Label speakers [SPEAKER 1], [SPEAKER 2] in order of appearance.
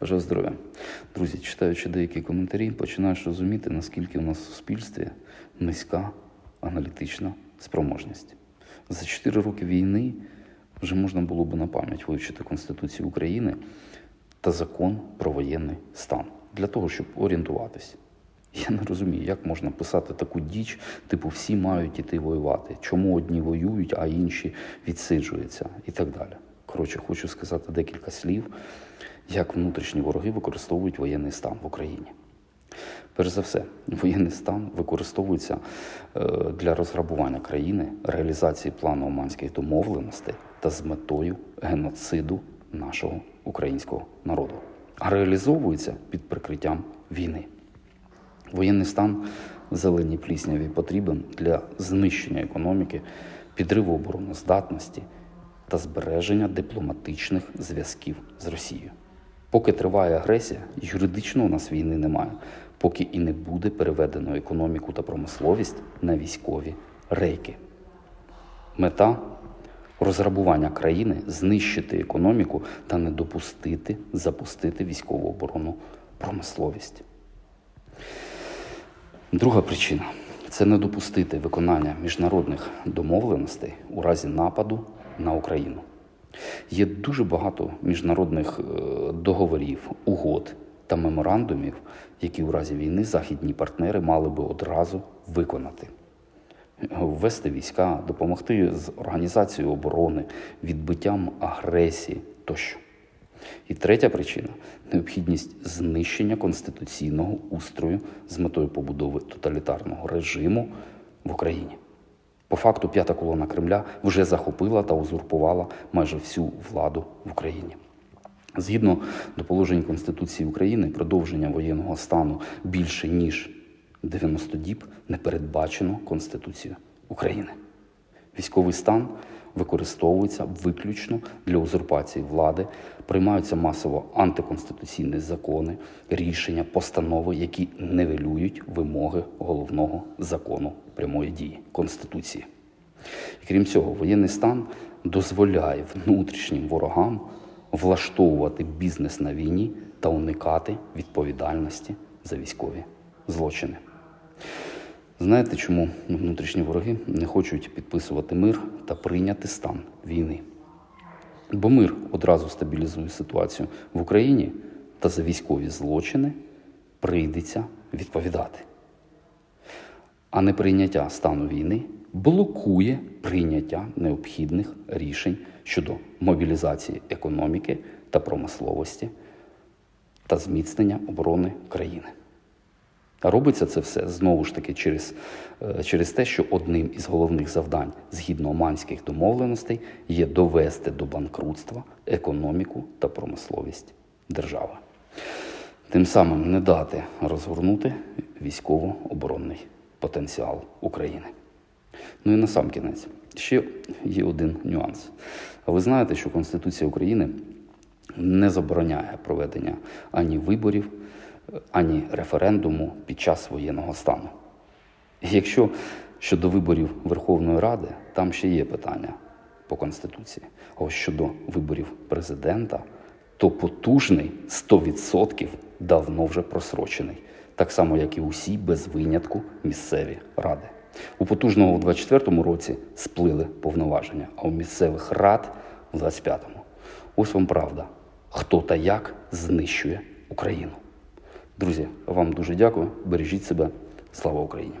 [SPEAKER 1] Бажаю здоров'я. Друзі, читаючи деякі коментарі, починаєш розуміти, наскільки у нас в суспільстві низька аналітична спроможність. За 4 роки війни вже можна було би на пам'ять вивчити Конституцію України та закон про воєнний стан для того, щоб орієнтуватись. Я не розумію, як можна писати таку діч, типу всі мають іти воювати. Чому одні воюють, а інші відсиджуються і так далі. Коротше, хочу сказати декілька слів, як внутрішні вороги використовують воєнний стан в Україні. Перш за все, воєнний стан використовується е, для розграбування країни, реалізації плану Оманських домовленостей та з метою геноциду нашого українського народу, а реалізовується під прикриттям війни. Воєнний стан зеленій плісняві потрібен для знищення економіки, підриву обороноздатності та збереження дипломатичних зв'язків з Росією. Поки триває агресія, юридично у нас війни немає, поки і не буде переведено економіку та промисловість на військові рейки. Мета розграбування країни, знищити економіку та не допустити запустити військову оборону промисловість. Друга причина це не допустити виконання міжнародних домовленостей у разі нападу на Україну. Є дуже багато міжнародних е, договорів, угод та меморандумів, які у разі війни західні партнери мали би одразу виконати. Ввести війська, допомогти з організацією оборони, відбиттям агресії тощо. І третя причина необхідність знищення конституційного устрою з метою побудови тоталітарного режиму в Україні. По факту п'ята колона Кремля вже захопила та узурпувала майже всю владу в Україні. Згідно до положень Конституції України, продовження воєнного стану більше ніж 90 діб не передбачено Конституцією України. Військовий стан використовується виключно для узурпації влади, приймаються масово антиконституційні закони, рішення, постанови, які нивелюють вимоги головного закону прямої дії Конституції. І крім цього, воєнний стан дозволяє внутрішнім ворогам влаштовувати бізнес на війні та уникати відповідальності за військові злочини. Знаєте, чому внутрішні вороги не хочуть підписувати мир та прийняти стан війни? Бо мир одразу стабілізує ситуацію в Україні та за військові злочини прийдеться відповідати. А неприйняття стану війни блокує прийняття необхідних рішень щодо мобілізації економіки та промисловості та зміцнення оборони країни. А робиться це все знову ж таки через, е, через те, що одним із головних завдань згідно Оманських домовленостей є довести до банкрутства економіку та промисловість держави. Тим самим не дати розгорнути військово-оборонний потенціал України. Ну і на сам кінець ще є один нюанс. А ви знаєте, що Конституція України не забороняє проведення ані виборів, ані референдуму під час воєнного стану. Якщо щодо виборів Верховної Ради, там ще є питання по Конституції. Ось щодо виборів президента, то потужний 100% давно вже просрочений, так само, як і усі без винятку місцеві ради. У потужного у 24-му році сплили повноваження, а у місцевих рад у 25-му. Ось вам правда, хто та як знищує Україну. Друзі, вам дуже дякую. Бережіть себе. Слава Україні!